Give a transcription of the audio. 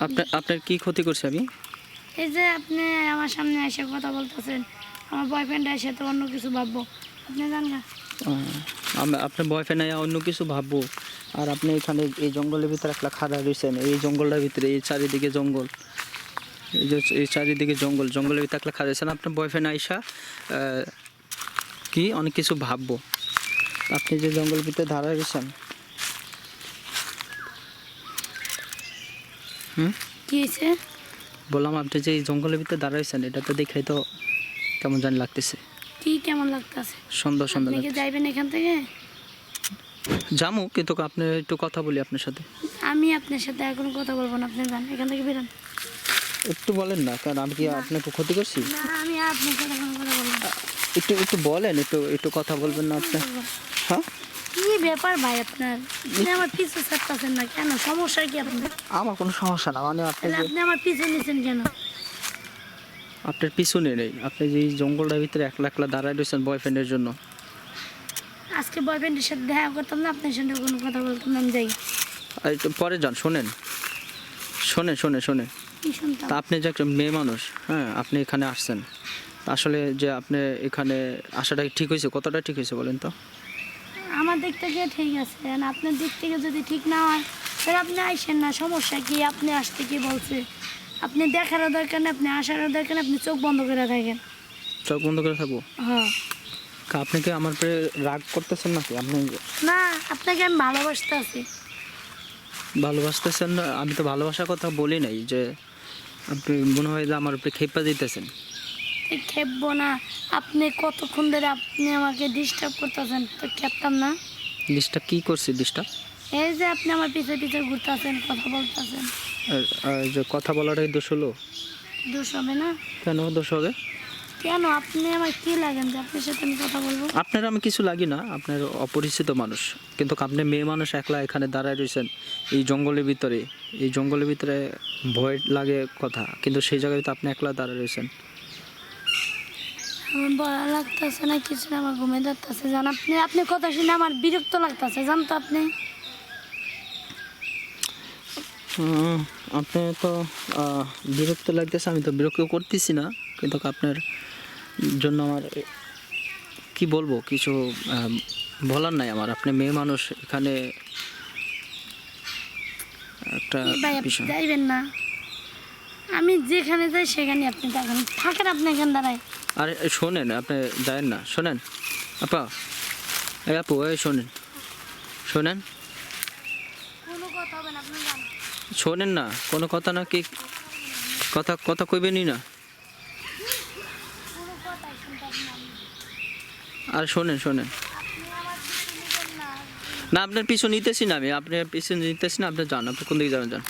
আপনার আপনার কি ক্ষতি করছে আমি? এই যে আপনি আমার সামনে এসে কথা বলতেছেন আমার বয়ফ্রেন্ড এসে তো অন্য কিছু ভাববো। আপনি জান না। আমি- আপনার বয়ফ্রেন্ড অন্য কিছু ভাববো। আর আপনি এখানে এই জঙ্গলের ভিতরে একটা খাড়া রয়েছেন এই জঙ্গলটার ভিতরে এই চারিদিকে জঙ্গল। এই যে এই চারিদিকে জঙ্গল জঙ্গলের ভিতরে একটা খাড়া রয়েছেন। আপনার বয়ফ্রেন্ড আইসা কি অনেক কিছু ভাববো। আপনি যে জঙ্গলের ভিতরে ধারা রয়েছেন হুম? কি হয়েছে? বললাম আপনি যে জঙ্গলের ভিতরে দাঁড়াইছেন এটা তো দেখে তো কেমন জানি লাগতেছে। কি কেমন লাগতেছে? সুন্দর সুন্দর আপনি যাইবেন এখান থেকে? যামু কিন্তু আপনি একটু কথা বলি আপনার সাথে। আমি আপনার সাথে এখন কথা বলব না আপনি যান এখান থেকে বেরান। একটু বলেন না কারণ আমি কি আপনাকে ক্ষতি করছি? না আমি আপনার সাথে কোনো কথা বলব একটু একটু বলেন একটু একটু কথা বলবেন না আপনি। হ্যাঁ? কি ব্যাপার ভাই আপনার? আপনি আমার পিছু ছাড়তেছেন না কেন? সমস্যা কি আপনার? আমার কোনো সমস্যা না মানে আপনি তাহলে আপনি আমার পিছু নিছেন কেন? আপনার পিছনে নেই। আপনি যে এই জঙ্গলটার ভিতরে একলা একলা দাঁড়ায় রয়েছেন বয়ফ্রেন্ডের জন্য। আজকে বয়ফ্রেন্ডের সাথে দেখা করতাম না আপনার সাথে কোনো কথা বলতাম না আমি যাই। আর একটু পরে যান শোনেন। শোনেন শোনেন শোনেন। কি শুনতাম? তা আপনি যে একটা মেয়ে মানুষ হ্যাঁ আপনি এখানে আসছেন। আসলে যে আপনি এখানে আসাটা ঠিক হয়েছে? কতটা ঠিক হয়েছে বলেন তো? আমার দিক থেকে ঠিক আছে। আপনার দিক থেকে যদি ঠিক না হয় তাহলে আপনি আইসেন না সমস্যা কি? আপনি আসতে কি বলছে? আপনি দেখারও দরকার নেই আপনি আসারও দরকার আপনি চোখ বন্ধ করে থাকেন। চোখ বন্ধ করে থাকব? হ্যাঁ। আপনি কি আমার উপরে রাগ করতেছেন নাকি? আপনি না আপনাকে আমি ভালোবাসতে আছি ভালোবাসতেছেন না আমি তো ভালোবাসার কথা বলি নাই যে আপনি মনে হয় যে আমার উপরে খেপা দিতেছেন। এই খেপবো না। আপনি কতক্ষণ ধরে আপনি আমাকে ডিস্টার্ব করতেছেন? তো খেপতাম না। ডিস্টার্ব কি করছি ডিস্টার্ব এই যে আপনি আমার পিছে পিছে ঘুরতেছেন কথা বলতেছেন। যে কথা বলাটাই দোষ হলো? দোষ হবে না। কেন দোষ হবে? কেন? আপনি আমার কি লাগেন যে আপনার সাথে আমি কথা বলব? আপনার আমি কিছু লাগি না আপনার অপরিচিত মানুষ। কিন্তু আপনি মেয়ে মানুষ একলা এখানে দাঁড়ায় রয়েছেন এই জঙ্গলের ভিতরে। এই জঙ্গলের ভিতরে ভয় লাগে কথা কিন্তু সেই জায়গায় তো আপনি একলা দাঁড়ায় রয়েছেন। আমার বলা লাগতেছে না কিছু না আমার ঘুমে যাচ্ছে জান আপনি আপনি কথা শুনে আমার বিরক্ত লাগতেছে জান তো আপনি। আপনি তো বিরক্ত লাগতেছে আমি তো বিরক্ত করতেছি না কিন্তু আপনার জন্য আমার কি বলব কিছু বলার নাই আমার আপনি মেয়ে মানুষ এখানে একটা যাইবেন না। আমি যেখানে যাই সেখানে আপনি থাকেন থাকেন আপনি এখানে দাঁড়ায় আরে শোনেন আপনি যায়েন না শোনেন। আপা এই আপু এই শোনেন। শোনেন। শোনেন না কোনো কথা না কি কথা কথা কইবেনই না। আর শোনেন শোনেন। না। আপনার পিছু নিতেছি না আমি আপনার পিছু নিতেছি না আপনি যান আপনি কোন দিকে যাবেন যান।